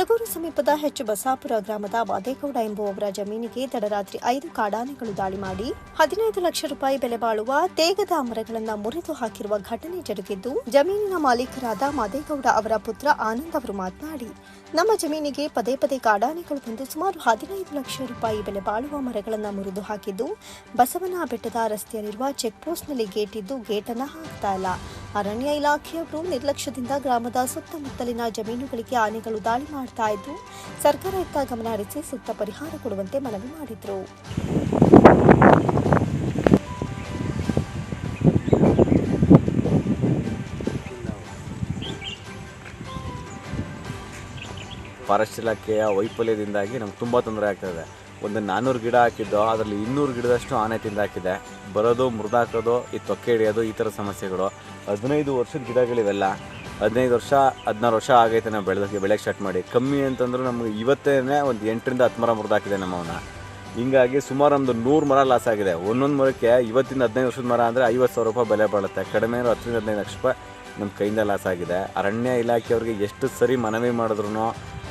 నలుగురు ಸಮೀಪದ ಹೆಚ್ಚು ಬಸಾಪುರ ಗ್ರಾಮದ ಮಾದೇಗೌಡ ಎಂಬುವವರ ಜಮೀನಿಗೆ ತಡರಾತ್ರಿ ಐದು ಕಾಡಾನೆಗಳು ದಾಳಿ ಮಾಡಿ ಹದಿನೈದು ಲಕ್ಷ ರೂಪಾಯಿ ಬೆಲೆ ಬಾಳುವ ತೇಗದ ಮರಗಳನ್ನು ಮುರಿದು ಹಾಕಿರುವ ಘಟನೆ ಜರುಗಿದ್ದು ಜಮೀನಿನ ಮಾಲೀಕರಾದ ಮಾದೇಗೌಡ ಅವರ ಪುತ್ರ ಆನಂದ್ ಅವರು ಮಾತನಾಡಿ, ನಮ್ಮ ಜಮೀನಿಗೆ ಪದೇ ಪದೇ ಕಾಡಾನೆಗಳು ಬಂದು ಸುಮಾರು ಹದಿನೈದು ಲಕ್ಷ ರೂಪಾಯಿ ಬೆಲೆ ಬಾಳುವ ಮರಗಳನ್ನು ಮುರಿದು ಹಾಕಿದ್ದು, ಬಸವನ ಬೆಟ್ಟದ ರಸ್ತೆಯಲ್ಲಿರುವ ಚೆಕ್ ಪೋಸ್ಟ್ನಲ್ಲಿ ಗೇಟ್ ಇದ್ದು ಗೇಟನ್ನು ಹಾಕ್ತಾ ಇಲ್ಲ. ಅರಣ್ಯ ಇಲಾಖೆಯವರು ನಿರ್ಲಕ್ಷ್ಯದಿಂದ ಗ್ರಾಮದ ಸುತ್ತಮುತ್ತಲಿನ ಜಮೀನುಗಳಿಗೆ ಆನೆಗಳು ದಾಳಿ ಮಾಡ್ತಾ ಇದ್ದು ಸರ್ಕಾರ ಇತ್ತ ಗಮನ ಹರಿಸಿ ಸೂಕ್ತ ಪರಿಹಾರ ಕೊಡುವಂತೆ ಮನವಿ ಮಾಡಿದ್ರು. ಫಾರೆಸ್ಟ್ ಇಲಾಖೆಯ ವೈಫಲ್ಯದಿಂದಾಗಿ ನಮ್ಗೆ ತುಂಬ ತೊಂದರೆ ಆಗ್ತಾಯಿದೆ ಒಂದು ನಾನ್ನೂರು ಗಿಡ ಹಾಕಿದ್ದು, ಅದರಲ್ಲಿ ಇನ್ನೂರು ಗಿಡದಷ್ಟು ಆನೆ ತಿಂದಾಕಿದೆ. ಬರೋದು ಮುರಿದಾಕೋದು ಈ ತೊಕ್ಕೆ ಹಿಡಿಯೋದು, ಈ ಥರ ಸಮಸ್ಯೆಗಳು. ಹದಿನೈದು ವರ್ಷದ ಗಿಡಗಳಿವೆಲ್ಲ. ಹದಿನೈದು ವರ್ಷ, ಹದಿನಾರು ವರ್ಷ ಆಗೈತೆ ನಾವು ಬೆಳೆದಕ್ಕೆ ಬೆಳೆಗೆ ಸ್ಟಾರ್ಟ್ ಮಾಡಿ. ಕಮ್ಮಿ ಅಂತಂದ್ರೆ ನಮಗೆ ಇವತ್ತೇ ಒಂದು ಎಂಟರಿಂದ ಹತ್ತು ಮರ ಮುರಿದಾಕಿದೆ ನಮ್ಮವನ್ನ ಹಿಂಗಾಗಿ ಸುಮಾರು ಒಂದು ನೂರು ಮರ ಲಾಸ್ ಆಗಿದೆ. ಒಂದೊಂದು ಮರಕ್ಕೆ ಇವತ್ತಿಂದ ಹದಿನೈದು ವರ್ಷದ ಮರ ಅಂದರೆ ಐವತ್ತು ಸಾವಿರ ರೂಪಾಯಿ ಬೆಲೆ ಬಾಳುತ್ತೆ. ಕಡಿಮೆ ಹತ್ತರಿಂದ ಹದಿನೈದು ಲಕ್ಷ ರೂಪಾಯಿ ನಮ್ಮ ಕೈಯಿಂದ ಲಾಸ್ ಆಗಿದೆ. ಅರಣ್ಯ ಇಲಾಖೆಯವ್ರಿಗೆ ಎಷ್ಟು ಸರಿ ಮನವಿ ಮಾಡಿದ್ರು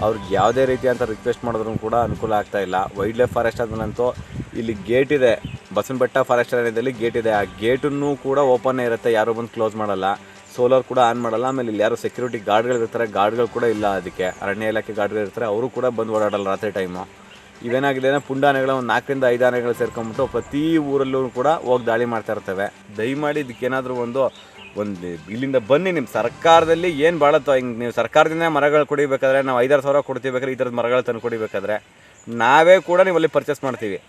ಅವ್ರಿಗೆ ಯಾವುದೇ ಅಂತ ರಿಕ್ವೆಸ್ಟ್ ಮಾಡಿದ್ರು ಕೂಡ ಅನುಕೂಲ ಆಗ್ತಾ ಇಲ್ಲ. ವೈಲ್ಡ್ ಲೈಫ್ ಫಾರೆಸ್ಟ್ ಆದ್ಮೇಲಂತೂ ಇಲ್ಲಿ ಗೇಟ್ ಇದೆ. ಬಸವನಬೆಟ್ಟ ಫಾರೆಸ್ಟ್ ಅರಣ್ಯದಲ್ಲಿ ಗೇಟ್ ಇದೆ. ಆ ಗೇಟನ್ನು ಕೂಡ ಓಪನ್ ಇರುತ್ತೆ. ಯಾರೂ ಬಂದು ಕ್ಲೋಸ್ ಮಾಡಲ್ಲ. ಸೋಲಾರ್ ಕೂಡ ಆನ್ ಮಾಡಲ್ಲ. ಆಮೇಲೆ ಇಲ್ಲಿ ಯಾರು ಸೆಕ್ಯೂರಿಟಿ ಗಾರ್ಡ್ಗಳಿರ್ತಾರೆ ಗಾರ್ಡ್ಗಳು ಕೂಡ ಇಲ್ಲ ಅದಕ್ಕೆ. ಅರಣ್ಯ ಇಲಾಖೆ ಗಾರ್ಡ್ಗಳು ಇರ್ತಾರೆ. ಅವರು ಕೂಡ ಬಂದು ಓಡಾಡಲ್ಲ ರಾತ್ರಿ ಟೈಮು ಇವೇನಾಗಿದೆ ಅಂದರೆ ಪುಂಡಾನೆಗಳು ಒಂದು ನಾಲ್ಕರಿಂದ ಐದು ಆನೆಗಳು ಸೇರ್ಕೊಂಡ್ಬಿಟ್ಟು ಪ್ರತಿ ಊರಲ್ಲೂ ಕೂಡ ಹೋಗಿ ದಾಳಿ ಮಾಡ್ತಾ ಇರ್ತವೆ. ದಯಮಾಡಿ ಇದಕ್ಕೇನಾದರೂ ಒಂದು ಒಂದು ಇಲ್ಲಿಂದ ಬನ್ನಿ ನಿಮ್ಮ ಸರ್ಕಾರದಲ್ಲಿ ಏನು ಬಾಳತ್ತೋ ಹಿಂಗೆ ನೀವು ಸರ್ಕಾರದಿಂದ ಮರಗಳು ಕುಡಿಬೇಕಾದ್ರೆ ನಾವು ಐದಾರು ಸಾವಿರ ಕೊಡ್ತೀವಿ ಬೇಕಾದ್ರೆ ಈ ಥರದ ಮರಗಳು ತಂದು ಕುಡಿಬೇಕಾದ್ರೆ ನಾವೇ ಕೂಡ ನೀವು ಪರ್ಚೇಸ್ ಮಾಡ್ತೀವಿ.